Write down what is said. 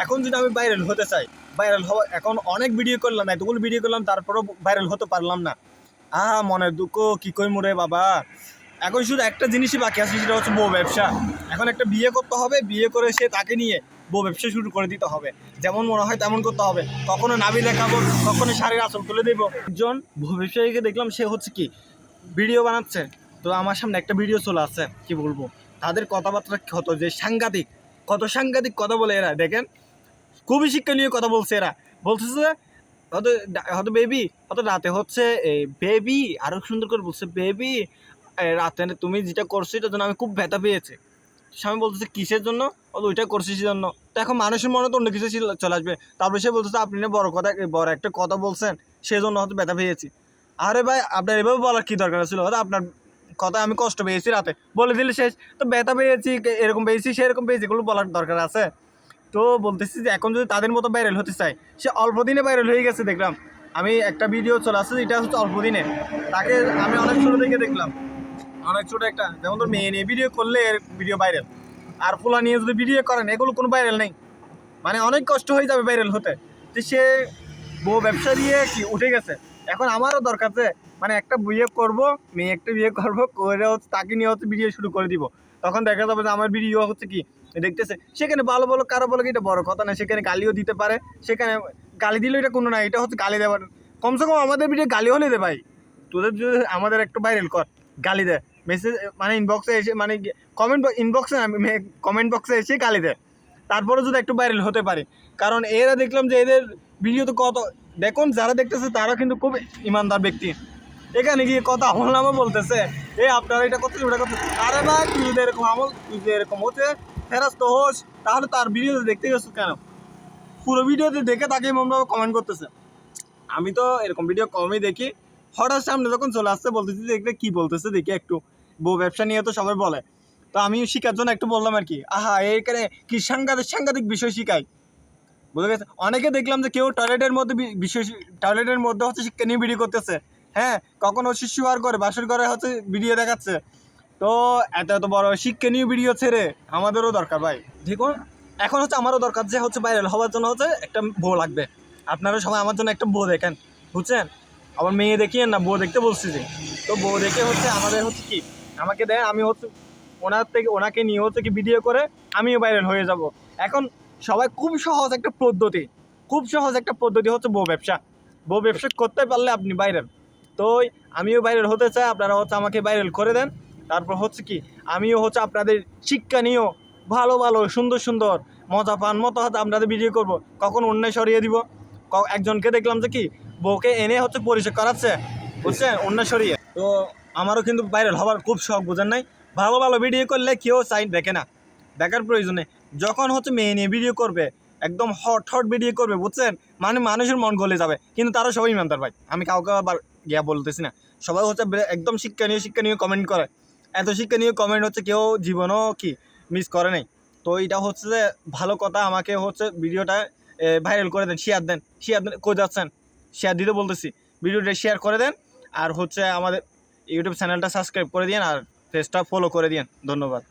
এখন যদি আমি ভাইরাল হতে চাই ভাইরাল হওয়া এখন অনেক ভিডিও করলাম, এতগুলো ভিডিও করলাম, তারপরেও ভাইরাল হতে পারলাম না। আহা, মনের দুঃখ, কী কই মোরে বাবা? এখন শুধু একটা জিনিসই বাকি আছে, সেটা হচ্ছে বউ ব্যবসা। এখন একটা বিয়ে করতে হবে, বিয়ে করে সে তাকে নিয়ে বউ ব্যবসা শুরু করে দিতে হবে। যেমন মনে হয় তেমন করতে হবে। কখনো নাবি দেখাবো, কখনো শাড়ির আঁচল তুলে দেবো। একজন বউ ব্যবসায়ীকে দেখলাম, সে হচ্ছে কি ভিডিও বানাচ্ছে। তো আমার সামনে একটা ভিডিও চলে আসছে, কি বলব? তাদের কথাবার্তা কত যে সাংঘাতিক, কত সাংঘাতিক কথা বলে এরা, দেখেন? খুবই শিক্ষণীয় কথা বলছে এরা। বলতেছে যে, হয়তো হয়তো বেবি হয়তো রাতে হচ্ছে বেবি আরও সুন্দর করে বলছে বেবি রাতে তুমি যেটা করছ এটার জন্য আমি খুব ব্যথা পেয়েছি। স্বামী বলতেছে কিসের জন্য? ওইটা করছিস জন্য। তো এখন মানুষের মনে তো অন্য কিছু চলে আসবে। তারপরে সে বলতেছে আপনি না বড় কথা বড় একটা কথা বলছেন সেই জন্য হয়তো ব্যথা পেয়েছি। আরে ভাই আপনার এভাবে বলার কী দরকার ছিল? হয়তো আপনার কথা আমি কষ্ট পেয়েছি রাতে। বলে দিলে শেষ। তো ব্যথা পেয়েছি এরকম পেয়েছি সেরকম পেয়েছি এগুলো বলার দরকার আছে? তো বলতেছি যে এখন যদি তাদের মতো ভাইরাল হতে চায়, সে অল্প দিনে ভাইরাল হয়ে গেছে, দেখলাম। আমি একটা ভিডিও চলে আসছে এটা হচ্ছে অল্প দিনে। তাকে আমি অনেক ছোটো থেকে দেখলাম। অনেক ছোটো একটা, যেমন তোর মেয়ে নিয়ে ভিডিও করলে এর ভিডিও ভাইরাল আর পোলা নিয়ে যদি ভিডিও করেন এগুলো কোনো ভাইরাল নেই। মানে অনেক কষ্ট হয়ে যাবে ভাইরাল হতে। যে সে বউ ব্যবসা দিয়ে কি উঠে গেছে। এখন আমারও দরকার যে মানে একটা বিয়ে করব, মেয়ে একটা বিয়ে করব, করে হচ্ছে তাকে নিয়ে হচ্ছে ভিডিও শুরু করে দিব। তখন দেখা যাবে যে আমার ভিডিও হচ্ছে কি দেখতেছে, সেখানে ভালো বলো, কারও বলো এটা বড় কথা না, সেখানে গালিও দিতে পারে, সেখানে গালি দিলে এটা কোনো না, এটা হচ্ছে গালি দেওয়ার, কমসে কম আমাদের ভিডিও গালি হলে দে ভাই। তোদের যদি আমাদের একটু ভাইরাল কর, গালি দে। মেসেজ মানে ইনবক্সে এসে মানে কমেন্ট ইনবক্সে কমেন্ট বক্সে এসে গালি দেয় তারপরে যদি একটু ভাইরাল হতে পারে। কারণ এরা দেখলাম যে এদের ভিডিও তো কত, দেখুন, যারা দেখতেছে তারা কিন্তু খুব ইমানদার ব্যক্তি। এখানে গিয়ে কথা আমল নামে বলতেছে, এ, আপনারা এটা করতেছে ওটা করতেছে আরে না তুই এরকম আমল, তুই এরকম হচ্ছে ফেরাস তো হোস, তাহলে তার ভিডিও দেখতে গেছো কেন? পুরো ভিডিওতে দেখে তাকে এমনভাবে কমেন্ট করতেছে। আমি তো এরকম ভিডিও কমই দেখি। হঠাৎ সামনে যখন চলে আসছে, বলতেছি এটা কি বলতেছে? দেখি একটু। বউ ব্যবসা নিয়ে তো সবাই বলে। তো আমি শিখার জন্য একটু বললাম আর কি, আহা এখানে কি সাংঘাতিক সাংঘাতিক বিষয় শিখাই বুঝে গেছে? অনেকে দেখলাম যে কেউ টয়লেটের মধ্যে বিষয় টয়লেটের মধ্যে হচ্ছে শিক্ষা নিয়ে ভিডিও করতেছে। হ্যাঁ কখনো শিশু আর করে বাসর করে হচ্ছে ভিডিও দেখাচ্ছে। তো এত এত বড় শিক্ষণীয় ভিডিও ছেড়ে আমাদেরও দরকার ভাই। দেখুন, এখন হচ্ছে আমারও দরকার যে হচ্ছে ভাইরাল হওয়ার জন্য হচ্ছে একটা বউ লাগবে। আপনারা সবাই আমার জন্য একটা বউ দেখেন, বুঝছেন? আবার মেয়ে দেখিয়ে না, বউ দেখতে বলছি যে। তো বউ দেখে হচ্ছে আমাদের হচ্ছে কি, আমাকে দেয় আমি হচ্ছে ওনার থেকে, ওনাকে নিয়ে হচ্ছে কি ভিডিও করে আমিও ভাইরাল হয়ে যাব। এখন সবাই খুব সহজ একটা পদ্ধতি, খুব সহজ একটা পদ্ধতি হচ্ছে বউ ব্যবসা। বউ ব্যবসা করতে পারলে আপনি ভাইরাল তো আমিও ভাইরাল হতে চাই, আপনারা হচ্ছে আমাকে ভাইরাল করে দেন। তারপর হচ্ছে কি, আমিও হচ্ছে আপনাদের শিক্ষা নিয়েও ভালো ভালো, সুন্দর সুন্দর মজা পান, মতো হয়তো আপনাদের ভিডিও করব। কখন অন্যায় সরিয়ে দিব? একজনকে দেখলাম যে কি, বউকে এনে হচ্ছে পরিচয় করাচ্ছে বুঝছেন অন্যায় সরিয়ে। তো আমারও কিন্তু ভাইরাল হবার খুব শখ, বুঝেন নাই? ভালো ভালো ভিডিও করলে কেউ সাইড দেখে না। দেখার প্রয়োজনে। যখন হচ্ছে মেয়ে নিয়ে ভিডিও করবে, একদম হট হট ভিডিও করবে, বুঝছেন? মানে মানুষের মন গলে যাবে। কিন্তু তারা সবাই ইমানদার ভাই। আমি কাউকে আবার গিয়া বলতেছি না। সবাই হচ্ছে একদম শিক্ষণীয় শিক্ষণীয় কমেন্ট করে। এত শিক্ষা নিয়ে কমেন্ট হচ্ছে কেউ জীবনও কি মিস করে নাই। তো এটা হচ্ছে যে ভালো কথা, আমাকে হচ্ছে ভিডিওটা ভাইরাল করে দেন শেয়ার দেন শেয়ার দেন, কই যাচ্ছেন? শেয়ার দিতে বলতেছি। ভিডিওটা শেয়ার করে দেন আর হচ্ছে আমাদের ইউটিউব চ্যানেলটা সাবস্ক্রাইব করে দিন আর পেজটা ফলো করে দিন ধন্যবাদ।